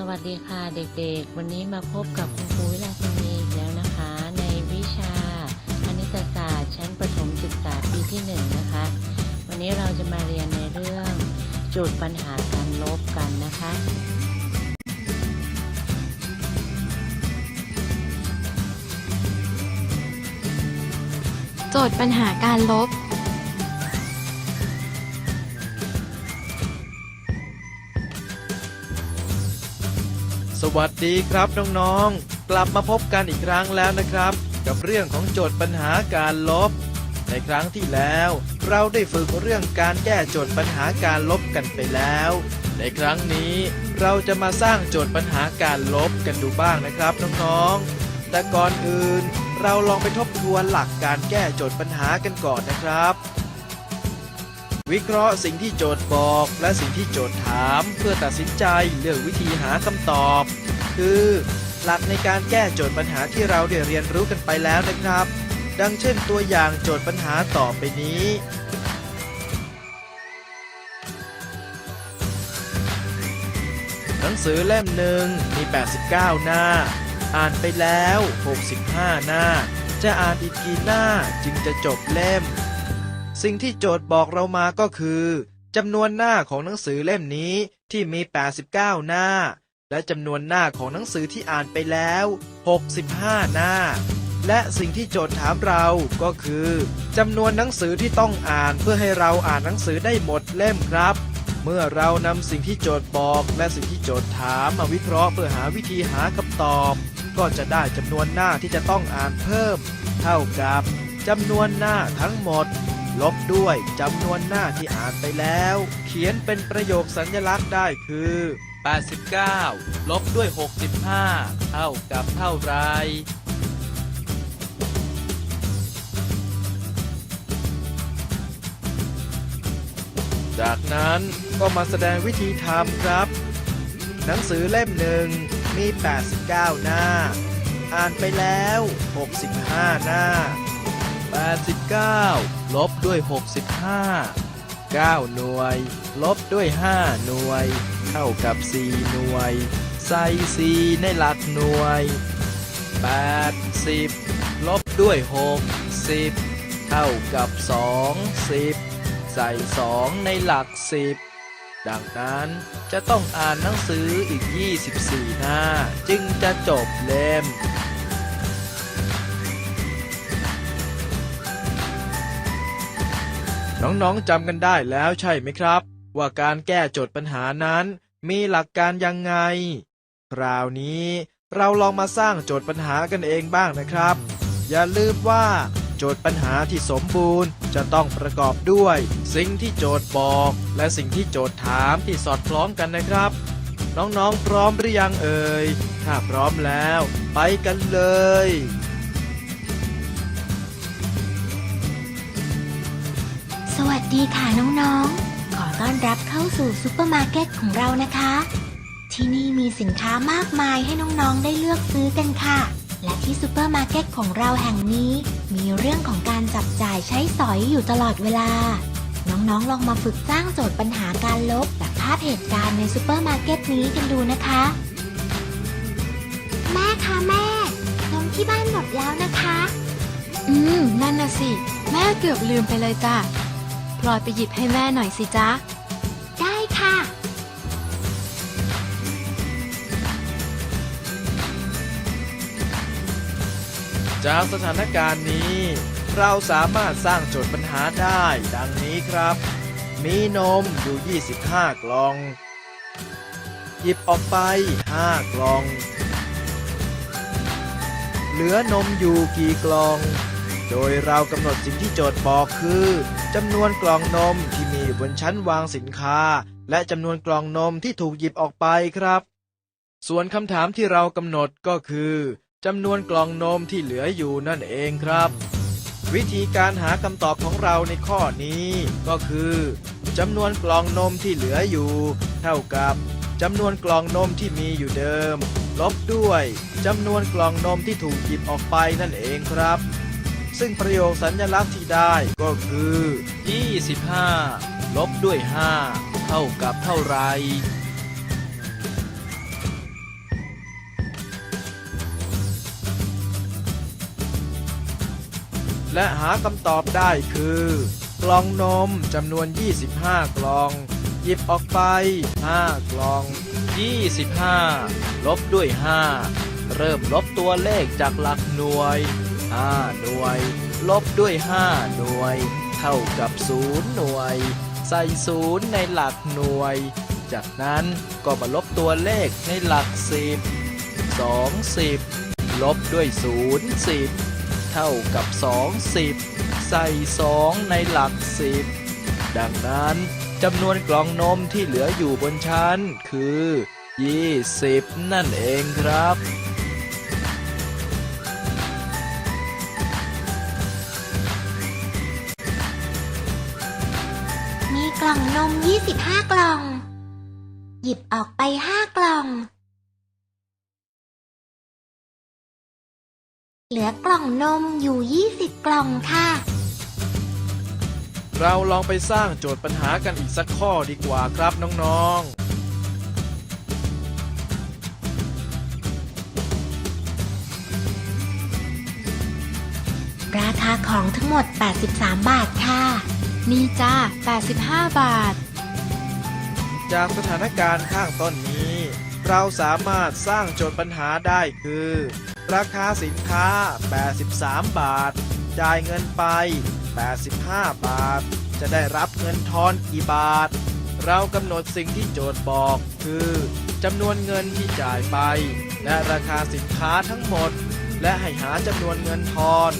สวัสดีค่ะเด็กๆ วันนี้มาพบกับคุณครูวิลาสินีอีกแล้วนะคะ ในวิชาคณิตศาสตร์ชั้นประถมศึกษาปีที่หนึ่งนะคะ วันนี้เราจะมาเรียนในเรื่องโจทย์ปัญหาการลบกันนะคะ โจทย์ปัญหาการลบ วัสดีครับน้องๆ กลับมาพบกันอีกครั้งแล้วนะครับ กับเรื่องของโจทย์ปัญหาการลบ ในครั้งที่แล้ว เราได้ฝึกเรื่องการแก้โจทย์ปัญหาการลบกันไปแล้ว ในครั้งนี้เราจะมาสร้างโจทย์ปัญหาการลบกันดูบ้างนะครับน้องๆ แต่ก่อนอื่น เราลองไปทบทวนหลักการแก้โจทย์ปัญหากันก่อนนะครับ วิเคราะห์สิ่งที่โจทย์บอก และสิ่งที่โจทย์ถาม เพื่อตัดสินใจเลือกวิธีหาคำตอบ คือ หลักในการแก้โจทย์ปัญหาที่เราได้เรียนรู้กันไปแล้วนะครับ ดังเช่นตัวอย่างโจทย์ปัญหาต่อไปนี้ หนังสือเล่มหนึ่งมี 89 หน้า อ่านไปแล้ว 65 หน้า จะอ่านอีกกี่หน้าจึงจะจบเล่ม สิ่งที่โจทย์บอกเรามาก็คือจำนวนหน้าของหนังสือเล่มนี้ที่มี 89 หน้า และจำนวนหน้าของหนังสือที่อ่านไปแล้ว 65 หน้า และสิ่งที่โจทย์ถามเราก็คือจำนวนหนังสือที่ต้องอ่านเพื่อให้เราอ่านหนังสือได้หมดเล่มครับ เมื่อเรานำสิ่งที่โจทย์บอกและสิ่งที่โจทย์ถามมาวิเคราะห์เพื่อหาวิธีหาคำตอบ ก็จะได้จำนวนหน้าที่จะต้องอ่านเพิ่ม เท่ากับจำนวนหน้าทั้งหมด ลบด้วยจำนวนหน้าที่อ่านไปแล้ว เขียนเป็นประโยคสัญลักษณ์ได้คือ 89 ลบด้วย 65 เท่ากับเท่าไรจากนั้นก็มาแสดงวิธีทำครับ หนังสือเล่มหนึ่งมี 89 หน้า อ่านไปแล้ว 65 หน้า 89 ลบด้วย 65 9 หน่วย ลบด้วย 5 หน่วย เท่ากับ 4 หน่วย ใส่ 4 ในหลักหน่วย 80 ลบด้วย 60 เท่ากับ20ใส่ 2 ในหลัก 10 ดังนั้นจะต้องอ่านหนังสืออีก 24 หน้า จึงจะจบเล่ม น้องๆจำกันได้แล้วใช่ไหมครับ ว่าการแก้โจทย์ปัญหานั้น มีหลักการยังไง คราวนี้เราลองมาสร้างโจทย์ปัญหากันเองบ้างนะครับ อย่าลืมว่า โจทย์ปัญหาที่สมบูรณ์จะต้องประกอบด้วย สิ่งที่โจทย์บอก และสิ่งที่โจทย์ถามที่สอดคล้องกันนะครับ น้องๆพร้อมหรือยังเอ่ยถ้าพร้อมแล้ว ไปกันเลย วัสดีค่ะน้องๆ ขอต้อนรับเข้าสู่ซูเปอร์มาร์เก็ตของเรานะคะ ที่นี่มีสินค้ามากมายให้น้องๆ ได้เลือกซื้อกันค่ะ และที่ซูเปอร์มาร์เก็ตของเราแห่งนี้ มีเรื่องของการจับจ่ายใช้สอยอยู่ตลอดเวลา น้องๆ ลองมาฝึกสร้างโจทย์ปัญหาการลบจากภาพเหตุการณ์ในซูเปอร์มาร์เก็ตนี้กันดูนะคะ แม่คะแม่นมที่บ้านหมดแล้วนะคะ อืม นั่นน่ะสิ แม่เกือบลืมไปเลยจ้ะพ ลอยไปหยิบให้แม่หน่อยสิจ๊ะ ได้ค่ะ จากสถานการณ์นี้ เราสามารถสร้างโจทย์ปัญหาได้ ดังนี้ครับ มีนมอยู่ 25 กล่อง หยิบออกไป 5 กล่อง เหลือนมอยู่กี่กล่อง โดยเรากำหนดสิ่งที่โจทย์บอกคือจำนวนกล่องนมที่มีอยู่บนชั้นวางสินค้า และจำนวนกล่องนมที่ถูกหยิบออกไปครับ ส่วนคำถามที่เรากำหนดก็คือจำนวนกล่องนมที่เหลืออยู่นั่นเองครับ วิธีการหาคำตอบของเราในข้อนี้ก็คือจำนวนกล่องนมที่เหลืออยู่ เท่ากับจำนวนกล่องนมที่มีอยู่เดิม ลบด้วยจำนวนกล่องนมที่ถูกหยิบออกไปนั่นเองครับ ซึ่งประโยคสัญลักษณ์ที่ได้ก็คือ 25 ลบด้วย 5 เท่ากับเท่าไรและหาคำตอบได้คือ กล่องนมจำนวน 25 กล่อง หยิบออกไป 5 กล่อง 25 ลบด้วย 5 เริ่มลบตัวเลขจากหลักหน่วย 5 หน่วย ลบด้วย 5 หน่วย เท่ากับ 0 หน่วย ใส่ 0 ในหลักหน่วย จากนั้นก็มาลบตัวเลขในหลัก 10 20ลบด้วย 0 10 เท่ากับ20ใส่ 2 ในหลัก 10 ดังนั้นจำนวนกล่องนมที่เหลืออยู่บนชั้นคือ 20 นั่นเองครับ ล่องนม 25 กล่อง หยิบออกไป 5 กล่อง เหลือกล่องนมอยู่ 20 กล่องค่ะ เราลองไปสร้างโจทย์ปัญหากันอีกสักข้อดีกว่าครับน้องๆราคาของทั้งหมด 83 บาทค่ะ นี่จ้า 85 บาท จากสถานการณ์ข้างต้นนี้ เราสามารถสร้างโจทย์ปัญหาได้คือ ราคาสินค้า 83 บาท จ่ายเงินไป 85 บาท จะได้รับเงินทอนกี่บาท เรากำหนดสิ่งที่โจทย์บอกคือจำนวนเงินที่จ่ายไป และราคาสินค้าทั้งหมด และให้หาจำนวนเงินทอน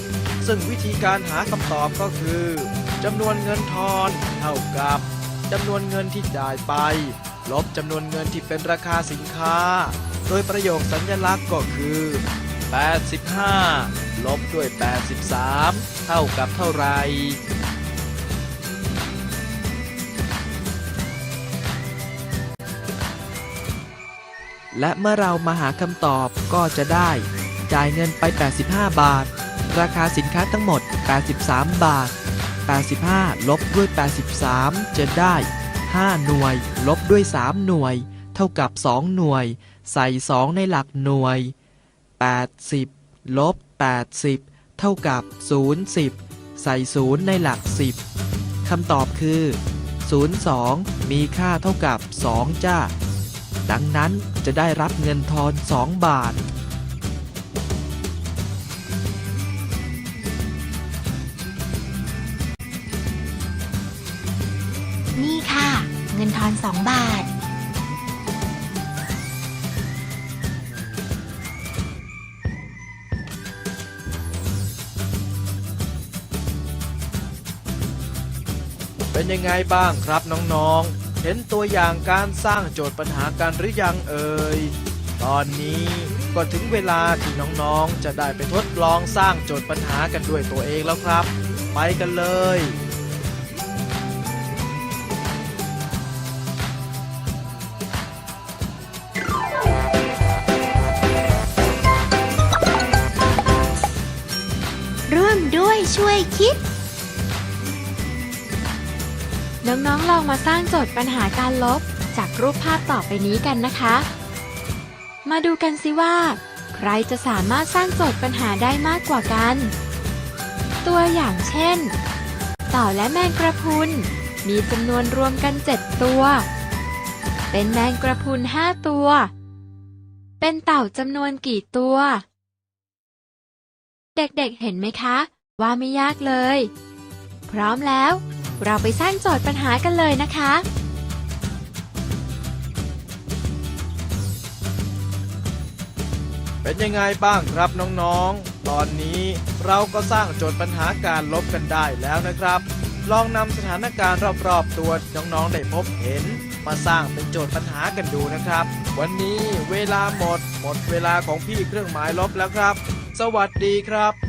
ซึ่งวิธีการหาคำตอบก็คือ จำนวนเงินทอนเท่ากับจำนวนเงินที่จ่ายไป ลบจำนวนเงินที่เป็นราคาสินค้า โดยประโยคสัญลักษณ์ก็คือ 85 ลบด้วย 83 เท่ากับเท่าไหร่และเมื่อเรามาหาคำตอบก็จะได้ จ่ายเงินไป 85 บาท ราคาสินค้าทั้งหมด 83 บาท 85 ลบด้วย 83 จะได้ 5 หน่วย ลบด้วย 3 หน่วย เท่ากับ 2 หน่วย ใส่ 2 ในหลักหน่วย 80 ลบ 80 เท่ากับ 0 10 ใส่ 0 ในหลัก 10 คำตอบคือ 02 มีค่าเท่ากับ 2 จ้า ดังนั้นจะได้รับเงินทอน 2 บาท นี่ค่ะ เงินทอน 2 บาท เป็นยังไงบ้างครับน้องๆ เห็นตัวอย่างการสร้างโจทย์ปัญหากันหรือยังเอ่ย ตอนนี้ก็ถึงเวลาที่น้องๆ จะได้ไปทดลองสร้างโจทย์ปัญหากันด้วยตัวเองแล้วครับ ไปกันเลย ช่วยคิด น้องๆลองมาสร้างโจทย์ปัญหาการลบ จากรูปภาพต่อไปนี้กันนะคะ มาดูกันสิว่า ใครจะสามารถสร้างโจทย์ปัญหาได้มากกว่ากัน ตัวอย่างเช่นเต่าและแมงกระพุน มีจำนวนรวมกัน 7 ตัว เป็นแมงกระพุน 5 ตัว เป็นเต่าจำนวนกี่ตัวเด็กๆ เห็นไหมคะ ว่าไม่ยากเลย พร้อมแล้ว เราไปสร้างโจทย์ปัญหากันเลยนะคะ เป็นยังไงบ้างครับน้องๆ ตอนนี้เราก็สร้างโจทย์ปัญหาการลบกันได้แล้วนะครับ ลองนำสถานการณ์รอบๆ ตัวน้องๆ ได้พบเห็น มาสร้างเป็นโจทย์ปัญหากันดูนะครับ วันนี้เวลาหมด หมดเวลาของพี่เครื่องหมายลบแล้วครับ สวัสดีครับ